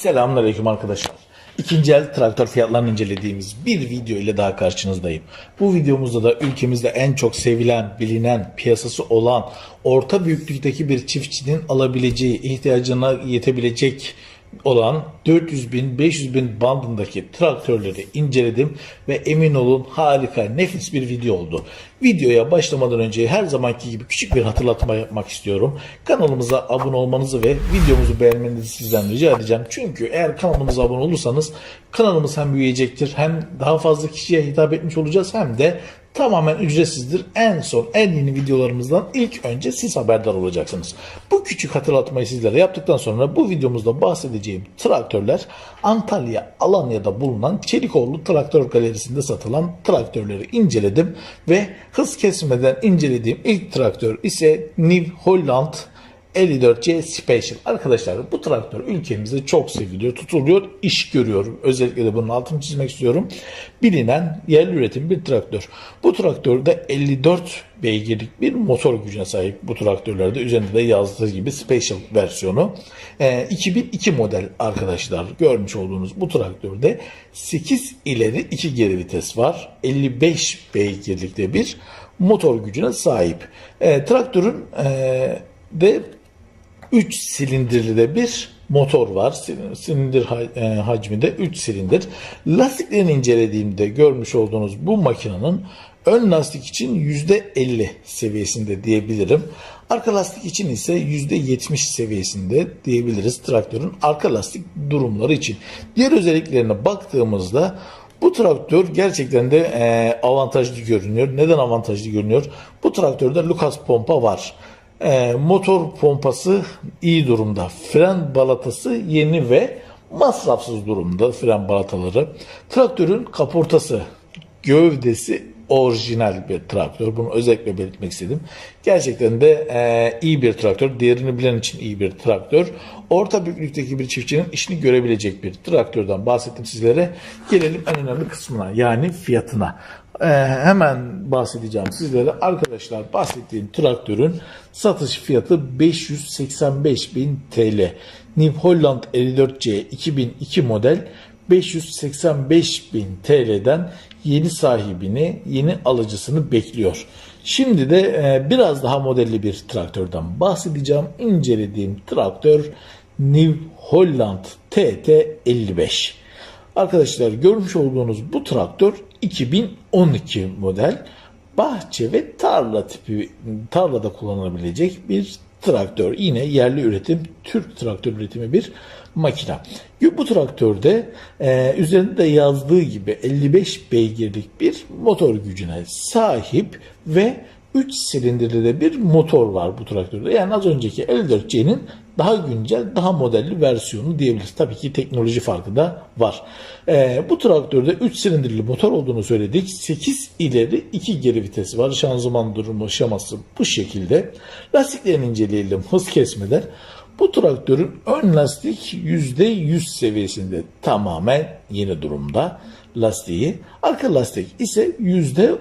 Selamünaleyküm arkadaşlar. İkinci el traktör fiyatlarını incelediğimiz bir video ile daha karşınızdayım. Bu videomuzda da ülkemizde en çok sevilen, bilinen, piyasası olan, orta büyüklükteki bir çiftçinin alabileceği, ihtiyacına yetebilecek olan 400 bin 500 bin bandındaki traktörleri inceledim ve emin olun harika nefis bir video oldu. Videoya başlamadan önce her zamanki gibi küçük bir hatırlatma yapmak istiyorum. Kanalımıza abone olmanızı ve videomuzu beğenmenizi sizden rica edeceğim. Çünkü eğer kanalımıza abone olursanız kanalımız hem büyüyecektir hem daha fazla kişiye hitap etmiş olacağız hem de tamamen ücretsizdir. En son en yeni videolarımızdan ilk önce siz haberdar olacaksınız. Bu küçük hatırlatmayı sizlere yaptıktan sonra bu videomuzda bahsedeceğim traktörler Antalya Alanya'da bulunan Çelikoğlu Traktör Galerisi'nde satılan traktörleri inceledim ve hız kesmeden incelediğim ilk traktör ise New Holland 54C Special. Arkadaşlar bu traktör ülkemizde çok seviliyor, tutuluyor, iş görüyor. Özellikle de bunun altını çizmek istiyorum. Bilinen yerli üretim bir traktör. Bu traktörde 54 beygirlik bir motor gücüne sahip bu traktörlerde. Üzerinde de yazdığı gibi Special versiyonu. Ee, 2002 model arkadaşlar görmüş olduğunuz bu traktörde 8 ileri 2 geri vites var. 55 beygirlikte bir motor gücüne sahip. Ee, traktörün e, de 3 silindirli de bir motor var. Sil- Silindir e, hacmi de 3 silindir. Lastiklerini incelediğimde görmüş olduğunuz bu makinenin ön lastik için %50 seviyesinde diyebilirim. Arka lastik için ise %70 seviyesinde diyebiliriz traktörün arka lastik durumları için. Diğer özelliklerine baktığımızda bu traktör gerçekten de e, avantajlı görünüyor. Neden avantajlı görünüyor? Bu traktörde Lucas pompa var. E, motor pompası iyi durumda. Fren balatası yeni ve masrafsız durumda fren balataları. Traktörün kaportası, gövdesi orijinal bir traktör. Bunu özellikle belirtmek istedim. Gerçekten de e, iyi bir traktör. Değerini bilen için iyi bir traktör. Orta büyüklükteki bir çiftçinin işini görebilecek bir traktörden bahsettim sizlere. Gelelim en önemli kısmına yani fiyatına. Ee, hemen bahsedeceğim sizlere. Arkadaşlar bahsettiğim traktörün satış fiyatı 585 bin TL. New Holland 54C 2002 model 585 bin TL'den yeni sahibini, yeni alıcısını bekliyor. Şimdi de e, biraz daha modelli bir traktörden bahsedeceğim. İncelediğim traktör New Holland TT55. Arkadaşlar görmüş olduğunuz bu traktör 2012 model bahçe ve tarla tipi tarlada kullanılabilecek bir traktör. Yine yerli üretim Türk traktör üretimi bir makine. Bu traktörde e, üzerinde de yazdığı gibi 55 beygirlik bir motor gücüne sahip ve 3 silindirli de bir motor var bu traktörde. Yani az önceki 54C'nin daha güncel, daha modelli versiyonu diyebiliriz. Tabii ki teknoloji farkı da var. Ee, bu traktörde 3 silindirli motor olduğunu söyledik. 8 ileri 2 geri vitesi var. Şanzıman durumu şaması bu şekilde. Lastiklerini inceleyelim hız kesmeden. Bu traktörün ön lastik %100 seviyesinde tamamen yeni durumda lastiği. Arka lastik ise %30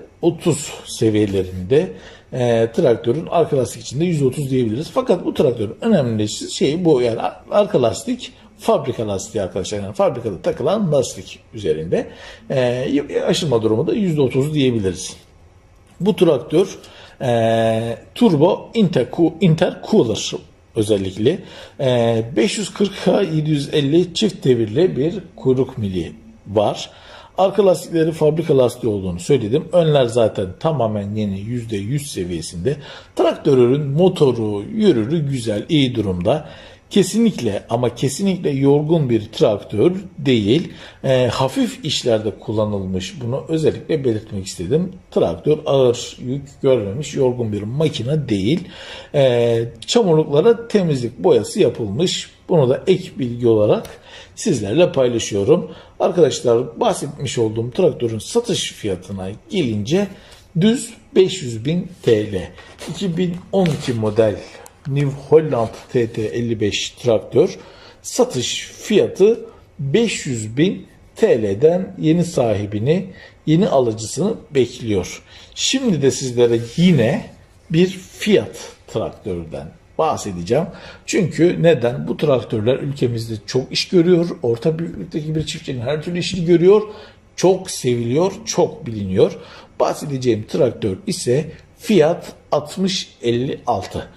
seviyelerinde e, traktörün arka lastik içinde %30 diyebiliriz. Fakat bu traktörün önemli şey bu yani arka lastik fabrika lastiği arkadaşlar. Yani fabrikada takılan lastik üzerinde. E, aşınma durumu da %30 diyebiliriz. Bu traktör e, turbo interco- intercooler özellikle e, 540K 750 çift devirli bir kuyruk mili var. Arka lastikleri fabrika lastiği olduğunu söyledim. Önler zaten tamamen yeni %100 seviyesinde. Traktörün motoru, yürürü güzel, iyi durumda. Kesinlikle ama kesinlikle yorgun bir traktör değil. E, hafif işlerde kullanılmış. Bunu özellikle belirtmek istedim. Traktör ağır yük görmemiş, yorgun bir makine değil. E, çamurluklara temizlik boyası yapılmış. Bunu da ek bilgi olarak sizlerle paylaşıyorum. Arkadaşlar bahsetmiş olduğum traktörün satış fiyatına gelince düz 500 bin TL. 2012 model New Holland TT55 traktör satış fiyatı 500 bin TL'den yeni sahibini, yeni alıcısını bekliyor. Şimdi de sizlere yine bir fiyat traktörden bahsedeceğim. Çünkü neden? Bu traktörler ülkemizde çok iş görüyor. Orta büyüklükteki bir çiftçinin her türlü işini görüyor. Çok seviliyor, çok biliniyor. Bahsedeceğim traktör ise Fiat 6056.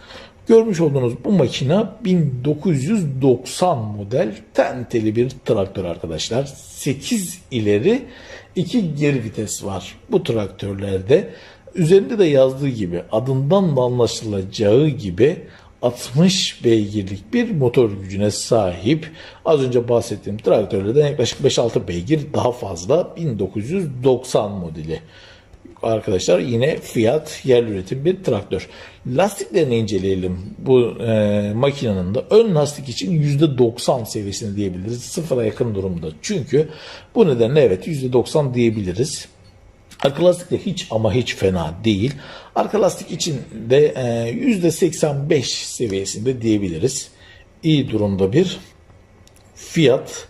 Görmüş olduğunuz bu makina 1990 model tenteli bir traktör arkadaşlar. 8 ileri 2 geri vites var bu traktörlerde. Üzerinde de yazdığı gibi adından da anlaşılacağı gibi 60 beygirlik bir motor gücüne sahip. Az önce bahsettiğim traktörlerden yaklaşık 5-6 beygir daha fazla 1990 modeli arkadaşlar yine Fiat yerli üretim bir traktör. Lastiklerini inceleyelim bu e, makinenin de ön lastik için %90 seviyesinde diyebiliriz. Sıfıra yakın durumda. Çünkü bu nedenle evet %90 diyebiliriz. Arka lastik de hiç ama hiç fena değil. Arka lastik için de e, %85 seviyesinde diyebiliriz. İyi durumda bir Fiat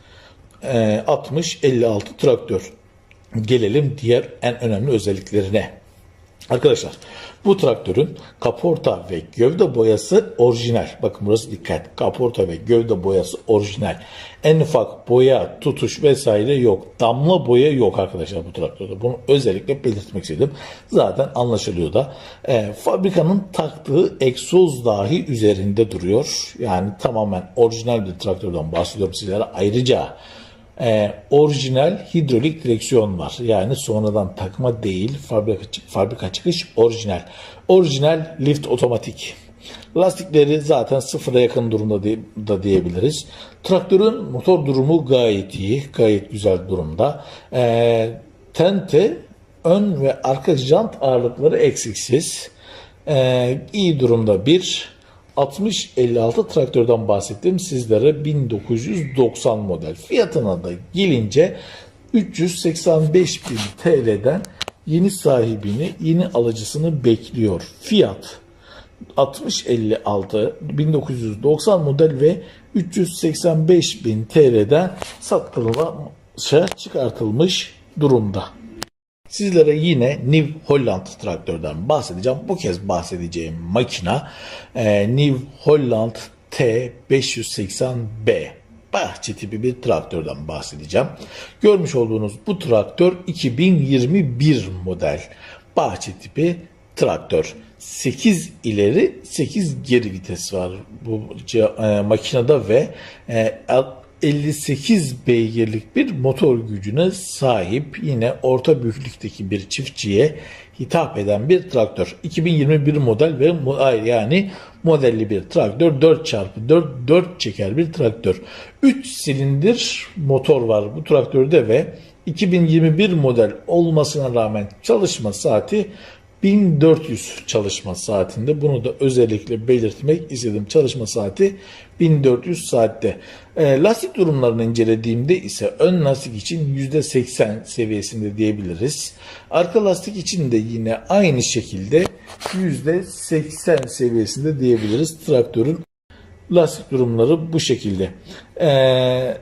e, 60-56 traktör gelelim diğer en önemli özelliklerine. Arkadaşlar bu traktörün kaporta ve gövde boyası orijinal. Bakın burası dikkat. Kaporta ve gövde boyası orijinal. En ufak boya, tutuş vesaire yok. Damla boya yok arkadaşlar bu traktörde. Bunu özellikle belirtmek istedim. Zaten anlaşılıyor da. E, fabrikanın taktığı egzoz dahi üzerinde duruyor. Yani tamamen orijinal bir traktörden bahsediyorum sizlere. Ayrıca e, orijinal hidrolik direksiyon var. Yani sonradan takma değil, fabrika, fabrika çıkış orijinal. Orijinal lift otomatik. Lastikleri zaten sıfıra yakın durumda da diyebiliriz. Traktörün motor durumu gayet iyi, gayet güzel durumda. E, tente ön ve arka jant ağırlıkları eksiksiz. E, iyi durumda bir 6056 traktörden bahsettim sizlere 1990 model fiyatına da gelince 385 bin TL'den yeni sahibini yeni alıcısını bekliyor. Fiyat 6056 1990 model ve 385 bin TL'den satılışa çıkartılmış durumda. Sizlere yine New Holland traktörden bahsedeceğim. Bu kez bahsedeceğim makina e, New Holland T580B bahçe tipi bir traktörden bahsedeceğim. Görmüş olduğunuz bu traktör 2021 model bahçe tipi traktör. 8 ileri 8 geri vites var bu e, makinede ve e, 58 beygirlik bir motor gücüne sahip yine orta büyüklükteki bir çiftçiye hitap eden bir traktör. 2021 model ve yani modelli bir traktör 4x4 4 çeker bir traktör. 3 silindir motor var bu traktörde ve 2021 model olmasına rağmen çalışma saati 1400 çalışma saatinde. Bunu da özellikle belirtmek istedim. Çalışma saati 1400 saatte. E, lastik durumlarını incelediğimde ise ön lastik için %80 seviyesinde diyebiliriz. Arka lastik için de yine aynı şekilde %80 seviyesinde diyebiliriz. Traktörün lastik durumları bu şekilde. Eee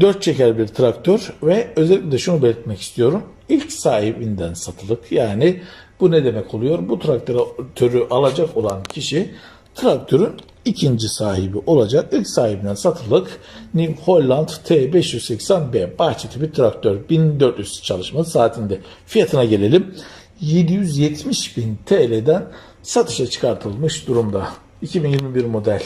4 çeker bir traktör ve özellikle şunu belirtmek istiyorum. İlk sahibinden satılık yani bu ne demek oluyor? Bu traktörü alacak olan kişi traktörün ikinci sahibi olacak. İlk sahibinden satılık New Holland T580B bahçe tipi traktör 1400 çalışma saatinde fiyatına gelelim. 770 bin TL'den satışa çıkartılmış durumda. 2021 model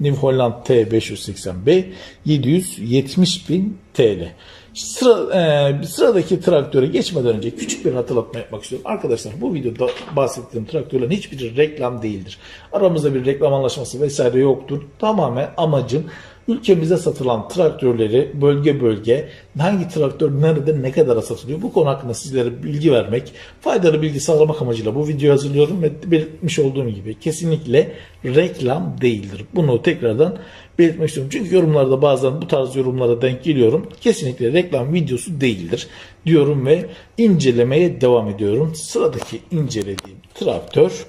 New Holland T580B 770 bin TL. Sıra, e, sıradaki traktöre geçmeden önce küçük bir hatırlatma yapmak istiyorum. Arkadaşlar bu videoda bahsettiğim traktörlerin hiçbiri reklam değildir. Aramızda bir reklam anlaşması vesaire yoktur. Tamamen amacım ülkemize satılan traktörleri bölge bölge hangi traktör nerede ne kadara satılıyor bu konu hakkında sizlere bilgi vermek, faydalı bilgi sağlamak amacıyla bu videoyu hazırlıyorum ve belirtmiş olduğum gibi kesinlikle reklam değildir. Bunu tekrardan belirtmek istiyorum. Çünkü yorumlarda bazen bu tarz yorumlara denk geliyorum. Kesinlikle reklam videosu değildir diyorum ve incelemeye devam ediyorum. Sıradaki incelediğim traktör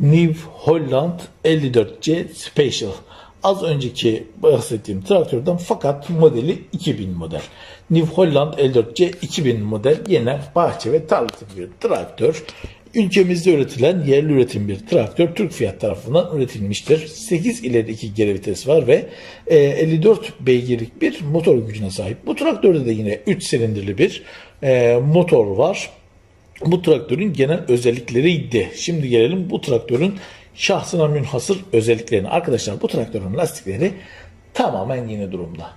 New Holland 54C Special. Az önceki bahsettiğim traktörden fakat modeli 2000 model. New Holland 54C 2000 model yine bahçe ve tarla tipi bir traktör. Ülkemizde üretilen yerli üretim bir traktör Türk Fiyat tarafından üretilmiştir. 8 ileri 2 geri vites var ve e, 54 beygirlik bir motor gücüne sahip. Bu traktörde de yine 3 silindirli bir e, motor var. Bu traktörün genel özellikleriydi. Şimdi gelelim bu traktörün şahsına münhasır özelliklerine. Arkadaşlar bu traktörün lastikleri tamamen yeni durumda.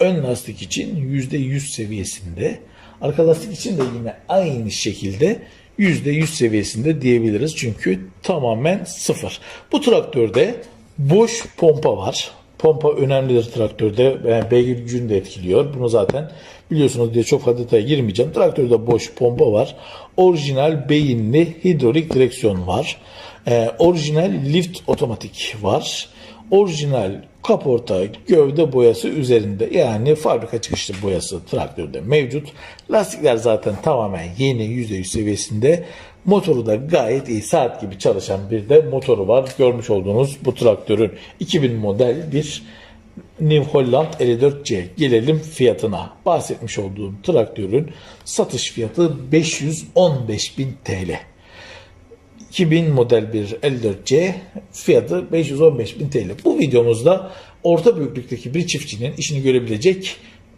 Ön lastik için %100 seviyesinde. Arka lastik için de yine aynı şekilde %100 seviyesinde diyebiliriz. Çünkü tamamen sıfır. Bu traktörde boş pompa var. Pompa önemlidir traktörde. Yani beygir gücünü de etkiliyor. Bunu zaten biliyorsunuz diye çok fazla detaya girmeyeceğim. Traktörde boş pompa var. Orijinal beyinli hidrolik direksiyon var. Ee, orijinal lift otomatik var. Orijinal kaporta gövde boyası üzerinde yani fabrika çıkışlı boyası traktörde mevcut. Lastikler zaten tamamen yeni %100 seviyesinde. Motoru da gayet iyi saat gibi çalışan bir de motoru var. Görmüş olduğunuz bu traktörün 2000 model bir New Holland 54C. Gelelim fiyatına. Bahsetmiş olduğum traktörün satış fiyatı 515.000 TL. 2000 model bir 54C fiyatı 515.000 TL. Bu videomuzda orta büyüklükteki bir çiftçinin işini görebilecek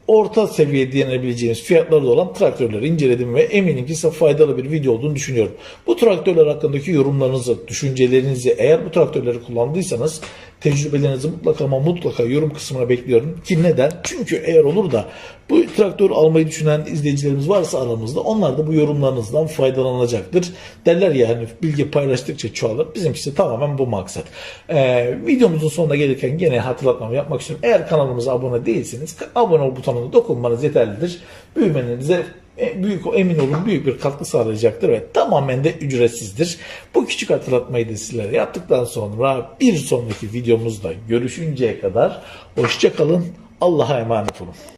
orta seviye diyebileceğimiz fiyatlarda olan traktörleri inceledim ve eminim ki size faydalı bir video olduğunu düşünüyorum. Bu traktörler hakkındaki yorumlarınızı, düşüncelerinizi eğer bu traktörleri kullandıysanız tecrübelerinizi mutlaka ama mutlaka yorum kısmına bekliyorum. Ki neden? Çünkü eğer olur da bu traktör almayı düşünen izleyicilerimiz varsa aramızda onlar da bu yorumlarınızdan faydalanacaktır. Derler ya hani bilgi paylaştıkça çoğalır. Bizimkisi tamamen bu maksat. Ee, videomuzun sonuna gelirken gene hatırlatmamı yapmak istiyorum. Eğer kanalımıza abone değilseniz abone ol butonuna dokunmanız yeterlidir. Büyümenize e, büyük emin olun büyük bir katkı sağlayacaktır ve tamamen de ücretsizdir. Bu küçük hatırlatmayı da sizlere yaptıktan sonra bir sonraki videomuzda görüşünceye kadar hoşça kalın. Allah'a emanet olun.